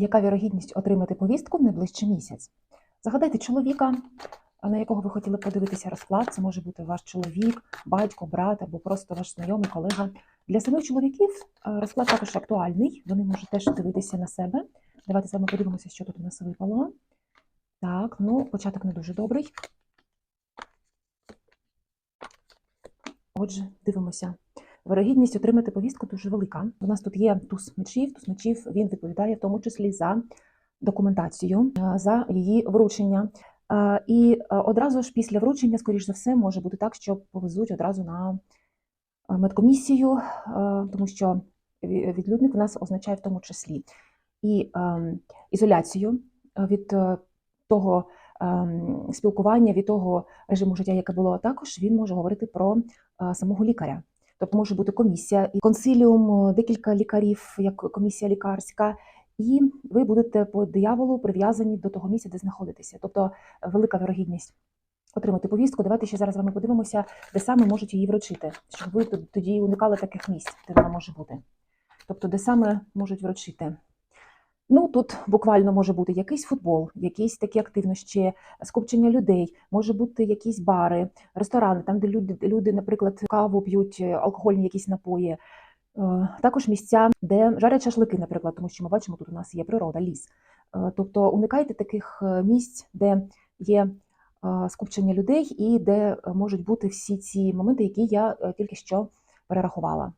Яка вірогідність отримати повістку в найближчий місяць? Загадайте чоловіка, на якого ви хотіли подивитися розклад. Це може бути ваш чоловік, батько, брат або просто ваш знайомий, колега. Для самих чоловіків е, розклад також актуальний. Вони можуть теж дивитися на себе. Давайте з вами подивимося, що тут у нас випало. Так, ну, початок не дуже добрий. Отже, дивимося. Вирогідність отримати повістку дуже велика. У нас тут є туз мечів. Туз мечів він відповідає в тому числі за документацію, е, за її вручення. Е, І е, одразу ж після вручення, скоріш за все, може бути так, що повезуть одразу на медкомісію, тому що відлюдник в нас означає в тому числі і ем, ізоляцію від того ем, спілкування, від того режиму життя, яке було, також він може говорити про самого лікаря. Тобто може бути комісія і консиліум, е, декілька лікарів, як комісія лікарська, і ви будете по дияволу прив'язані до того місця, де знаходитеся. Тобто е, велика вирогідність отримати повістку. Давайте ще зараз вами подивимося, де саме можуть її вручити, щоб ви тоді уникали таких місць, де вона може бути. Тобто, де саме можуть вручити. Ну, тут буквально може бути якийсь футбол, якісь такі активності, скупчення людей, може бути якісь бари, ресторани, там, де люди, люди, наприклад, каву п'ють, е, алкогольні якісь напої. Е, Також місця, де жарять шашлики, наприклад, тому що ми бачимо, тут у нас є природа, ліс. Е, Тобто уникайте таких місць, де є скупчення людей і де можуть бути всі ці моменти, які я тільки що перерахувала.